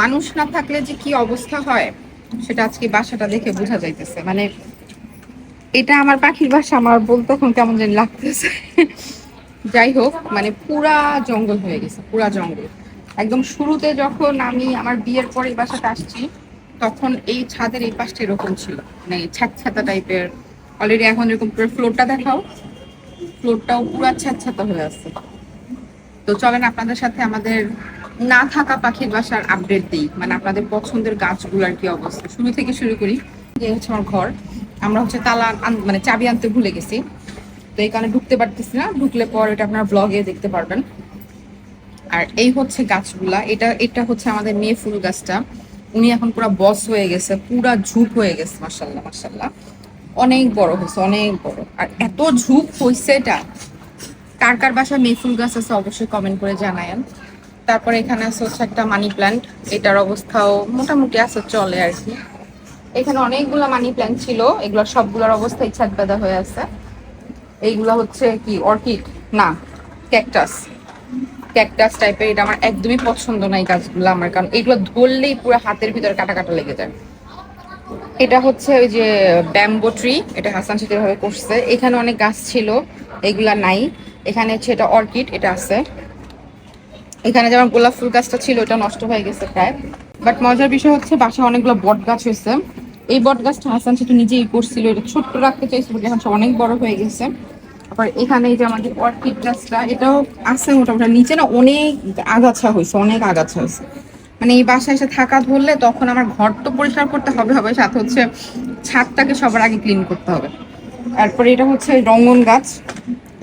মানুষ না থাকলে যে কি অবস্থা হয়, সেটা আজকে বাসাটা দেখে বোঝা যাইতেছে। মানে এটা আমার পাখির বাসা, আমার বলতে এখন কেমন যেন লাগতেছে। যাই হোক মানে পুরা জঙ্গল হয়ে গেছে, পুরা জঙ্গল। একদম শুরুতে যখন আমি আমার বিয়ের পরে এই বাসাতে আসছি, তখন এই ছাদের এই পাশটা এরকম ছিল। মানে ছ্যাঁতছাতা টাইপের। অলরেডি এখন এরকম পুরো ফ্লোরটা দেখাও। ফ্লোরটাও পুরো ছ্যাঁতছাতা হয়ে আছে। তো চলেন আপনাদের সাথে আমাদের না থাকা পাখির বাসার আপডেট দিই। মানে আপনাদের পছন্দের গাছগুলোর কি অবস্থা? শুরু থেকে শুরু করি। যে হচ্ছে আমার ঘর। আমরা হচ্ছে তালা মানে চাবি আনতে ভুলে গেছি। তো এই কারণে ঢুকতে পারতেছি না। ঢুকলে পর এটা আপনার ব্লগে দেখতে পারবেন। আর এই হচ্ছে গাছগুলা। এটা এটা হচ্ছে আমাদের মেয়ে ফুল গাছটা। উনি এখন পুরো বস হয়ে গেছে। পুরা ঝুপ হয়ে গেছে মাসাল্লাহ মাসাল্লাহ অনেক বড় হয়েছে, অনেক বড়। আর এত ঝুপ হয়েছে এটা। কার কার বাসায় মেয়ে ফুল গাছ আছে অবশ্যই কমেন্ট করে জানায়েন। তারপরে এখানে আছে হচ্ছে একটা মানি প্ল্যান্ট এটার অবস্থাও মোটামুটি আছে, চলে আর কি। এখানে অনেকগুলো মানি প্ল্যান্ট ছিল, এগুলো সবগুলোর অবস্থা ইচ্ছাত বেদা হয়ে আছে। এইগুলো হচ্ছে কি অর্কিড না ক্যাকটাস ক্যাকটাস টাইপের এটা আমার একদমই পছন্দ না এই গাছগুলো আমার, কারণ এগুলো ধরলেই পুরো হাতের ভিতরে কাটা কাটা লেগে যায়। এটা হচ্ছে ওই যে ব্যাম্বো ট্রি এটা হাসান সাথে ভাবে করছে। এখানে অনেক গাছ ছিল, এগুলা নাই। এখানে হচ্ছে এটা অর্কিড এটা আছে। এখানে যেমন গোলাপ ফুল গাছটা ছিল ওটা নষ্ট হয়ে গেছে প্রায়। বাট মজার বিষয় হচ্ছে, বাসায় অনেকগুলো বট গাছ হয়েছে। এই বট গাছটা হাসান সেটা নিজেই করছিল, এটা ছোট্ট রাখতে চাইছিল এখন অনেক বড় হয়ে গেছে। আবার এখানে এই যে আমাদের অর্কিড গাছটা, এটাও আছে মোটামুটি নিচে না অনেক আগাছা হয়েছে, অনেক আগাছা হয়েছে। মানে এই বাসায় এসে থাকা ধরলে তখন আমার ঘর তো পরিষ্কার করতে হবে হবে সাথে হচ্ছে ছাদটাকে সবার আগে ক্লিন করতে হবে। তারপরে এটা হচ্ছে রঙ্গন গাছ,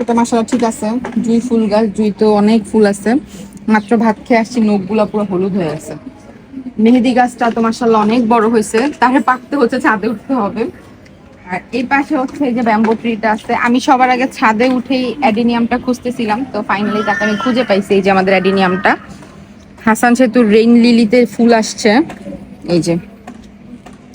এটা মাসালা ঠিক আছে, জুই ফুল গাছ, জুই তো অনেক ফুল আছে। মাত্র ভাত খেয়ে আসছি, নখগুলো পুরো হলুদ হয়ে আছে মেহেদি গাছটা তো মাসাল্লাহ অনেক বড় হয়েছে, তাহলে পাকতে হচ্ছে, ছাদে উঠতে হবে। আর এই পাশে হচ্ছে যে ব্যাম্বো ট্রিটা আছে, আমি সবার আগে ছাদে উঠেই অ্যাডিনিয়ামটা খুঁজতেছিলাম, তো ফাইনালি তাকে আমি খুঁজে পাইছি এই যে আমাদের অ্যাডিনিয়ামটা। হাসান সেতুর রেইন লিলিতে ফুল আসছে, এই যে।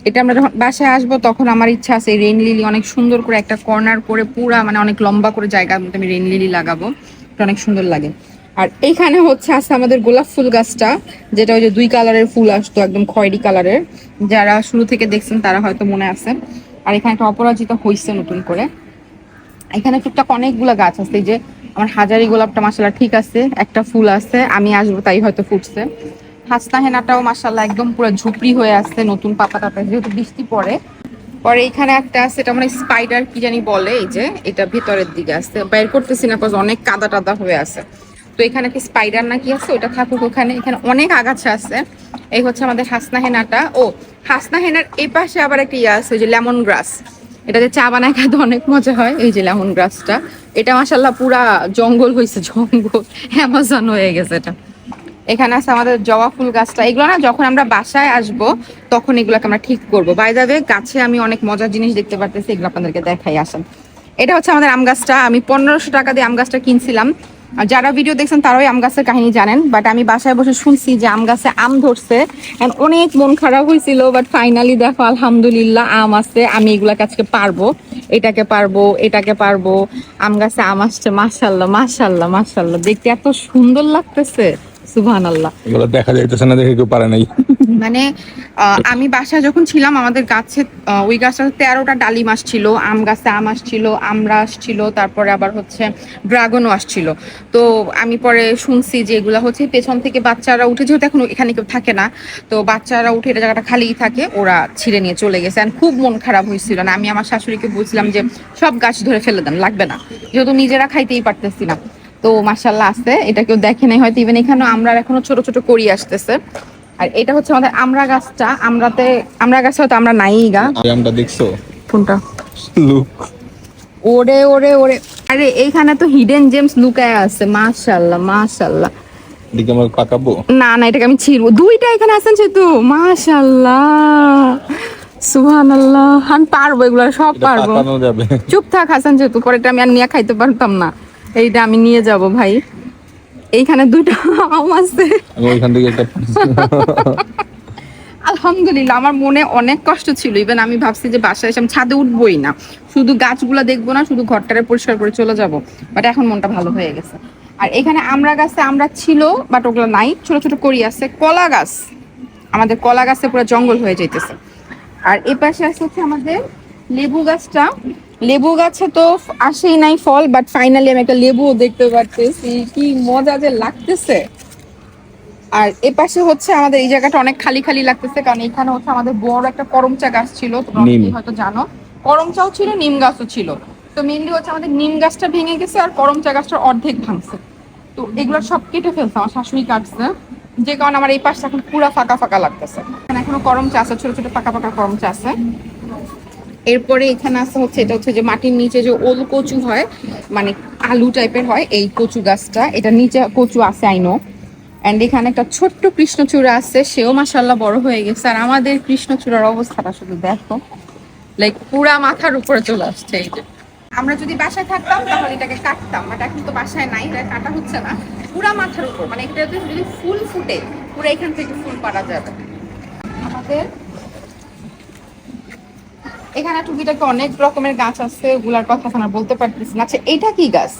এটা আমরা যখন বাসায় আসব, তখন আমার ইচ্ছা আছে রেইন লিলি অনেক সুন্দর করে একটা কর্নার করে পুরা মানে অনেক লম্বা করে জায়গার মধ্যে আমি রেইন লিলি লাগাবো। এটা অনেক সুন্দর লাগে। আর এইখানে হচ্ছে আছে আমাদের গোলাপ ফুল গাছটা, যেটা ওই যে দুই কালারের ফুল আসতো, একদম খয়েরি কালারের। যারা শুরু থেকে দেখছেন তারা হয়তো মনে আছে। আর এখানে একটা অপরাজিতা হইছে নতুন করে। এখানে টুকটাক অনেকগুলো গাছ আছে। যে আমার হাজারি গোলাপটা মাসাল্লাহ ঠিক আছে। একটা ফুল আছে, আমি আসব, তাই হয়তো ফুটছে। হাসনা হেনাটাও মাসাল্লাহ একদম পুরো ঝুপড়ি হয়ে আসছে নতুন পাতা টাতা, যেহেতু বৃষ্টি পড়ে। পরে এখানে একটা আছে, এটা মানে স্পাইডার কি জানি বলে, এই যে, এটা ভিতরের দিকে আছে। বের করতেছি না অনেক কাদা টাদা হয়ে আছে। তো এখানে কি স্পাইডার না কি আছে? ওটা থাকুক ওখানে। এখানে অনেক আগাছা আছে। এই হচ্ছে আমাদের হাসনা হেনাটা। ও, হাসনা হেনার এই পাশে আবার একটা ইয়ে আছে, ওই যে লেমন গ্রাস এটাতে চা বানায় খাইতে অনেক মজা হয়, এই যে লেমন গ্রাসটা এটা মাসাল্লাহ পুরা জঙ্গল হয়েছে জঙ্গল। অ্যামাজন হয়ে গেছে এটা। এখানে আছে আমাদের জবা ফুল গাছটা। এগুলো না যখন আমরা বাসায় আসব, তখন এগুলোকে আমরা ঠিক করব। বাই দা ওয়ে গাছে আমি অনেক মজার জিনিস দেখতে পারতেছি, এগুলো আপনাদেরকে দেখাই আসেন। এটা হচ্ছে আমাদের আম গাছটা। আমি পনেরোশো টাকা দিয়ে আম গাছটা কিনছিলাম। আর যারা ভিডিও দেখছেন তারাই আম গাছের কাহিনী জানেন বাট আমি বাসায় বসে শুনছি যে আম গাছে আম ধরছে অনেক মন খারাপ হয়েছিল বাট ফাইনালি দেখো, আলহামদুলিল্লাহ আম আছে, আমি এগুলাকে আজকে পারব। এটাকে পারব এটাকে পারব। আম গাছে আম আসছে মাশাল্লাহ মাশাল্লাহ মাশাল্লাহ দেখতে এত সুন্দর লাগতেছে সুবহান আল্লাহ এগুলো দেখা যাইতেছে না দেখে কেউ পারে নাই। মানে আমি বাসায় যখন ছিলাম, আমাদের গাছে ওই গাছটা তেরোটা ডালিম আসছিল, আম গাছে আম আসছিল আমরা আসছিল, তারপরে আবার হচ্ছে ড্রাগনও আসছিল। তো আমি পরে শুনছি যে এগুলো হচ্ছে পেছন থেকে বাচ্চারা উঠে, যেহেতু এখন এখানে কেউ থাকে না, তো বাচ্চারা উঠে এটা জায়গাটা খালিই থাকে, ওরা ছিঁড়ে নিয়ে চলে গেছে। আর খুব মন খারাপ হয়েছিল না, আমি আমার শাশুড়িকে বলছিলাম যে, সব গাছ ধরে ফেলে দেন, লাগবে না। যেহেতু নিজেরা খাইতেই পারতেছি না। তো মাসাল্লাহ আছে, এটা কেউ দেখে নাই, হয়তো ইভেন এখানেও আমরা এখনও ছোট ছোট করি আসতেছে। আর এটা হচ্ছে আমাদের আমরা গাছটা আমরাতে আমরা গাছ হয়তো আমরা নাই গা। আমরা দেখছ? কোনটা? লুক। ওরে ওরে ওরে। আরে এইখানে তো হিডেন জেমস লুকায় আছে আমরা পাকাবো? না না এটাকে আমি ছিড়বো। দুইটা এখানে আছেন সেতু। মাশাল্লাহ সুবহানাল্লাহ। আমি পারব এগুলো সব পারব। চুপ থাক হাসান যেহেতু পরেটা আমি আর নিয়ে খাইতে পারতাম না। এইটা আমি নিয়ে যাব ভাই। এইখানে দুটো আম আছে। ওইখান থেকে একটা আলহামদুলিল্লাহ আমার মনে অনেক কষ্ট ছিল। ইভেন আমি ভাবছি যে বাসায় এসে আমি ছাদে উঠবোই না। শুধু গাছগুলো দেখব না শুধু ঘরটারে পরিষ্কার করে চলে যাব। বাট এখন মনটা ভালো হয়ে গেছে। আর এখানে আমরা গাছে আমরা ছিল বাট ওগুলো নাই। ছোট ছোট করি আছে কলা গাছ। আমাদের কলা গাছে পুরো জঙ্গল হয়ে যাইতেছে। আর এ পাশে আছে হচ্ছে আমাদের লেবু গাছটা। লেবু গাছে তো আসেই নাই ফল বাট ফাইনালি আমি একটা লেবুও দেখতে পারতেছি। কি মজা যে লাগতেছে। আর এ পাশে হচ্ছে আমাদের এই জায়গাটা অনেক খালি খালি লাগতেছে কারণ এখানে হচ্ছে আমাদের বড় একটা করমচা গাছ ছিল তোমরা। হয়তো জানো। করমচাও ছিল নিম গাছও ছিল। তো মেনলি হচ্ছে আমাদের নিম গাছটা ভেঙে গেছে আর করমচা গাছটা অর্ধেক ভাঙছে। তো এগুলো সব কেটে ফেলছে আমার শাশুড়ি কাটছে। যে কারণে আমার এই পাশটা এখন পুরা ফাঁকা ফাঁকা লাগতেছে। এখানে এখনও করমচা আছে ছোট ছোট ফাঁকা পাকা করমচা আছে। এরপরে এখানে আছে হচ্ছে, এটা হচ্ছে যে মাটির নিচে যে ওল কচু হয় মানে আলু টাইপের হয়, এই কচু গাছটা। এটা নিচে কচু আছে আইনো অ্যান্ড এখানে একটা ছোট্ট কৃষ্ণচূড়া আছে, সেও মাসাল্লাহ বড় হয়ে গেছে। আর আমাদের কৃষ্ণচূড়ার অবস্থাটা শুধু দেখো লাইক পুরা মাথার উপরে চলে আসছে এই যে। আমরা যদি বাসায় থাকতাম, তাহলে এটাকে কাটতাম বাট এখন তো বাসায় নাই, এটা কাটা হচ্ছে না। পুরা মাথার উপর মানে এটা যদি ফুল ফুটে, পুরো এখান থেকে ফুল পাড়া যাবে। আমাদের এখানে টুকিটাকে অনেক রকমের গাছ আছে, ওগুলার কথা এখন বলতে পারতেছি না। আচ্ছা এটা কি গাছ?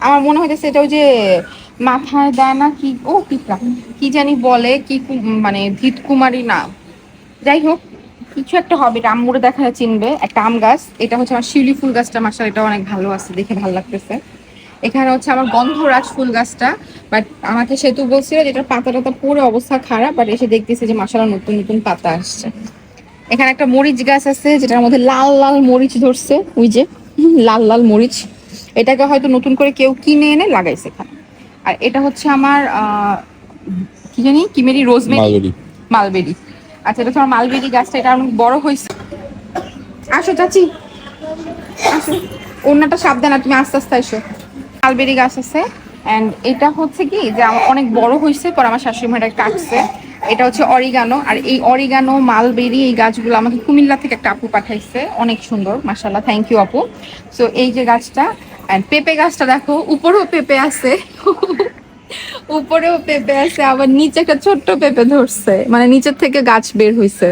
আমার মনে হইতেছে এটা ওই যে মাথায় দেয় না কি, ও পিঁপড়া। কি জানি বলে, কি কু- মানে ধীত কুমারী না যাই হোক, কিছু একটা হবে, এটা আম্মুরে দেখা চিনবে। একটা আম গাছ, এটা হচ্ছে আমার শিউলি ফুল গাছটা মাসাল এটা অনেক ভালো আছে, দেখে ভালো লাগতেছে। এখানে হচ্ছে আমার গন্ধরাজ ফুল গাছটা, বাট আমাকে সেতু বলছিল যে এটার পাতা টাতা পরে অবস্থা খারাপ, বাট এসে দেখতেছে যে মাসালা নতুন নতুন পাতা আসছে। এখানে একটা মরিচ গাছ আছে যেটার মধ্যে লাল লাল মরিচ ধরছে ওই যে লাল লাল মরিচ। এটাকে হয়তো নতুন করে কেউ কিনে এনে লাগাইছে এখানে। আর এটা হচ্ছে আমার কি জানি কিমেরি রোজমেরি? মালবেরি। আচ্ছা এটা তোমার মালবেরি গাছটা এটা অনেক বড় হয়েছে। আসো চাচি। আসো। অন্যটা সাবধান আর তুমি আস্তে আস্তে আসো মালবেরি গাছ আছে অ্যান্ড এটা হচ্ছে কি যে আমার অনেক বড় হয়েছে পর আমার শাশুড়ি মাটা কাটছে। এটা হচ্ছে অরিগানো, আর এই অরিগানো, মালবেরি এই গাছগুলো আমাকে কুমিল্লা থেকে একটা আপু পাঠাইছে। অনেক সুন্দর মাসাল্লাহ থ্যাংক ইউ আপু। সো এই যে গাছটা অ্যান্ড পেঁপে গাছটা দেখো, উপরেও পেঁপে আছে। উপরেও পেঁপে আছে, আবার নিচে একটা ছোট্ট পেঁপে ধরছে। মানে নিচের থেকে গাছ বের হইছে।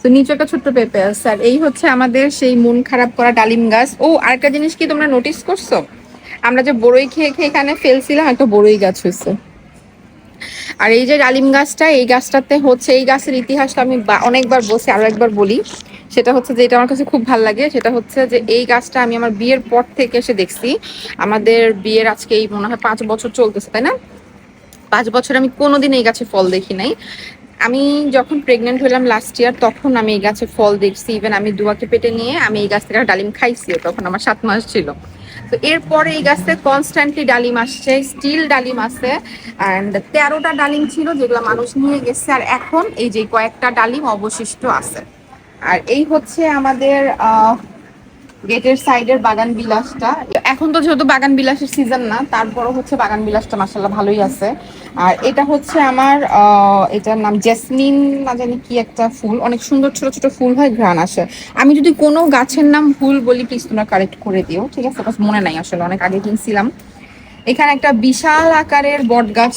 তো নিচে একটা ছোট্ট পেঁপে আছে। আর এই হচ্ছে আমাদের সেই মন খারাপ করা ডালিম গাছ। ও, আরেকটা জিনিস কি তোমরা নোটিস করছ? আমরা যে বড়ই খেয়ে খেয়ে এখানে ফেলছিলাম, একটা বড়ই গাছ হয়েছে আর এই যে ডালিম গাছটা, এই গাছটাতে হচ্ছে, এই গাছের ইতিহাসটা আমি অনেকবার বসে আরও একবার বলি। সেটা হচ্ছে যে, এটা আমার কাছে খুব ভালো লাগে। সেটা হচ্ছে যে, এই গাছটা আমি আমার বিয়ের পর থেকে এসে দেখছি। আমাদের বিয়ের আজকে এই মনে হয় পাঁচ বছর চলতেছে, তাই না? পাঁচ বছর আমি কোনোদিন এই গাছে ফল দেখি নাই। আমি যখন প্রেগনেন্ট হলাম লাস্ট ইয়ার তখন আমি এই গাছে ফল দেখছি। ইভেন আমি দুয়াকে পেটে নিয়ে আমি এই গাছ থেকে ডালিম খাইছি তখন আমার সাত মাস ছিল। তো এরপরে এই গাছে কনস্ট্যান্টলি ডালিম আসছে স্টিল ডালিম আছে অ্যান্ড তেরোটা ডালিম ছিল যেগুলো মানুষ নিয়ে গেছে, আর এখন এই যে কয়েকটা ডালিম অবশিষ্ট আছে। আর এই হচ্ছে আমাদের গেটের সাইডের বাগান বিলাসটা। এখন তো যেহেতু বাগান বিলাসের সিজন না, তারপরও হচ্ছে বাগান বিলাসটা মাসাল্লাহ ভালোই আছে। আর এটা হচ্ছে আমার এটার নাম জেসমিন, না জানি কি একটা ফুল। অনেক সুন্দর ছোট ছোট ফুল হয়, ঘ্রাণ আসে। আমি যদি কোনো গাছের নাম ফুল বলি প্লিজ তোমরা কারেক্ট করে দিও, ঠিক আছে? মনে নাই আসলে, অনেক আগে কিনছিলাম। এখানে একটা বিশাল আকারের বট গাছ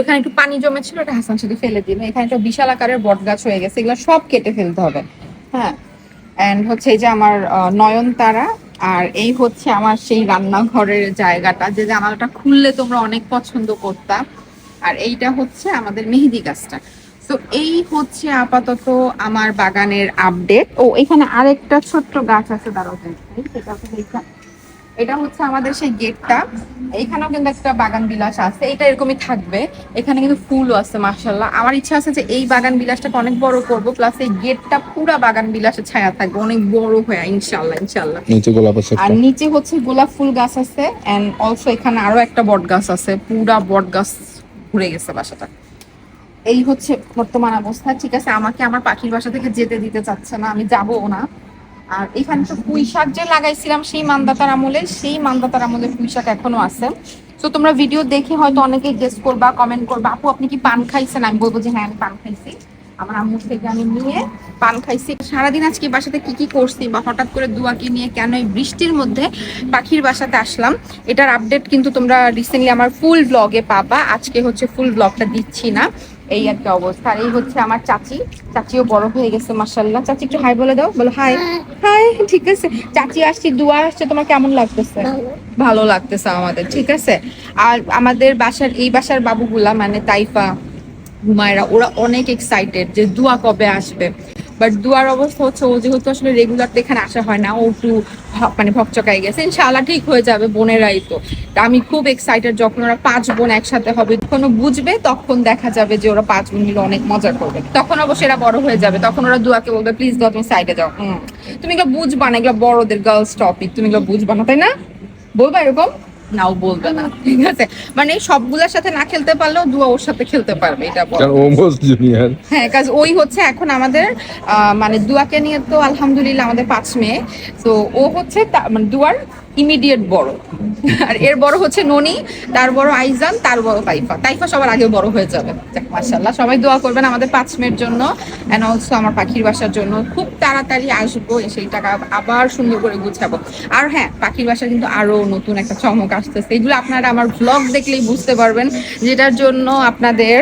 তো এখানে একটু পানি জমেছিল, ওটা হাসান সাথে ফেলে দিবে এখানে একটা বিশাল আকারের বট গাছ হয়ে গেছে, এগুলো সব কেটে ফেলতে হবে। হ্যাঁ? এন্ড হচ্ছে এই যে আমার নয়নতারা, আর এই হচ্ছে আমার সেই রান্নাঘরের জায়গাটা, যে জানালাটা খুললে তোমরা অনেক পছন্দ করতা। আর এইটা হচ্ছে আমাদের মেহেদি গাছটা। তো এই হচ্ছে আপাতত আমার বাগানের আপডেট ও, এখানে আরেকটা ছোট্ট গাছ আছে দেখাই। সেটা হচ্ছে। এটা হচ্ছে আমাদের সেই গেটটা। এখানেও কিন্তু একটা বাগান বিলাস আছে। এটা এরকমই থাকবে। এখানে কিন্তু ফুলও আছে মার্শাল্লাহ আমার ইচ্ছা আছে যে এই বাগান বিলাসটাকে অনেক বড় করব প্লাস এই গেটটা পুরা বাগান বিলাসের ছায়া থাকবে। অনেক বড় হয়ে ইনশাল্লাহ ইনশাল্লাহ নিচে গোলাপ আছে আর নিচে হচ্ছে গোলাপ ফুল গাছ আছে এন্ড অলসো এখানে আরও একটা বট গাছ আছে। পুরা বট গাছ ঘুরে গেছে বাসাটা। এই হচ্ছে বর্তমান অবস্থা। ঠিক আছে আমাকে আমার পাখির বাসা থেকে যেতে দিতে চাচ্ছে না আমি যাব না। আর এখানে তো পুঁই শাক যে লাগাইছিলাম সেই মান্দাতার আমলে, সেই মান্দাতার আমলে পুঁই শাক এখনও আছে। তো তোমরা ভিডিও দেখে হয়তো অনেকে গেস করবা কমেন্ট করবা, আপু, আপনি কি পান খাইছেন? আমি বলব যে হ্যাঁ আমি পান খাইছি। আমার আম্মুর থেকে আমি নিয়ে পান খাইছি। সারাদিন আজকে বাসাতে কি কি করছি বা হঠাৎ করে দুয়াকে নিয়ে কেন এই বৃষ্টির মধ্যে পাখির বাসাতে আসলাম, এটার আপডেট কিন্তু তোমরা রিসেন্টলি আমার ফুল ব্লগে পাবা। আজকে হচ্ছে ফুল ব্লগটা দিচ্ছি না। এই একটা অবস্থা। আর এই হচ্ছে আমার চাচি। চাচিও বড় হয়ে গেছে মাসাল্লাহ চাচি, একটু হাই বলে দাও। বলো, হাই। হাই, ঠিক আছে। চাচি আসছি, দুয়া আসছে, তোমার কেমন লাগতেছে? ভালো লাগতেছে আমাদের, ঠিক আছে? আর আমাদের বাসার, এই বাসার বাবুগুলা মানে তাইফা, হুমায়রা, ওরা অনেক এক্সাইটেড যে দুয়া কবে আসবে। বাট দুয়ার অবস্থা হচ্ছে, ও যেহেতু আসলে রেগুলার তো এখানে আসা হয় না, ও একটু মানে ভকচকাই গেছে। ইনশাআল্লাহ ঠিক হয়ে যাবে বোনেরাই তো। আমি খুব এক্সাইটেড যখন ওরা পাঁচ বোন একসাথে হবে ও বুঝবে, তখন দেখা যাবে যে ওরা পাঁচ বোন মিলে অনেক মজা করবে। তখন অবশ্যই এরা বড় হয়ে যাবে, তখন ওরা দুয়াকে বলবে প্লিজ দাও তুমি সাইডে যাও। তুমি এগুলো বুঝবা না, এগুলো বড়দের গার্লস টপিক তুমি এগুলো বুঝবা না, তাই না? বলবা এরকম? নাও বলবে না ঠিক আছে? মানে সবগুলোর সাথে না খেলতে পারলেও দুয়া ওর সাথে খেলতে পারবে এটা ও জুনিয়র হ্যাঁ কাজ ওই হচ্ছে এখন আমাদের আহ, মানে দুয়াকে নিয়ে তো আলহামদুলিল্লাহ আমাদের পাঁচ মেয়ে। তো ও হচ্ছে মানে দুয়ার ইমিডিয়েট বড়। আর এর বড় হচ্ছে ননি, তার বড় আইজান, তার বড় তাইফা। তাইফা সবার আগে বড় হয়ে যাবে। মার্শাল্লাহ সবাই দোয়া করবেন আমাদের পাঁচ মেয়ের জন্য। অ্যান্ড অলসো আমার পাখির বাসার জন্য খুব তাড়াতাড়ি আসব, সেই টাকা আবার সুন্দর করে গুছাবো। আর হ্যাঁ পাখির বাসা কিন্তু আরও নতুন একটা চমক আসতেছে। এগুলো আপনারা আমার ব্লগ দেখলেই বুঝতে পারবেন, যেটার জন্য আপনাদের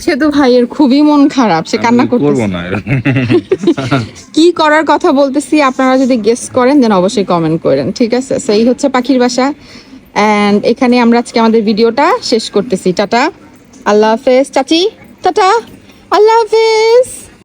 সেতু ভাইয়ের খুবই মন খারাপ সে কান্না করব না কি করার কথা বলতেছি আপনারা যদি গেস করেন দেন অবশ্যই কমেন্ট করেন ঠিক আছে? সেই হচ্ছে পাখির বাসা। এন্ড এখানে আমরা আজকে আমাদের ভিডিওটা শেষ করতেছি। টাটা। আল্লাহ হাফেজ। চাচি টাটা। আল্লাহ হাফেজ।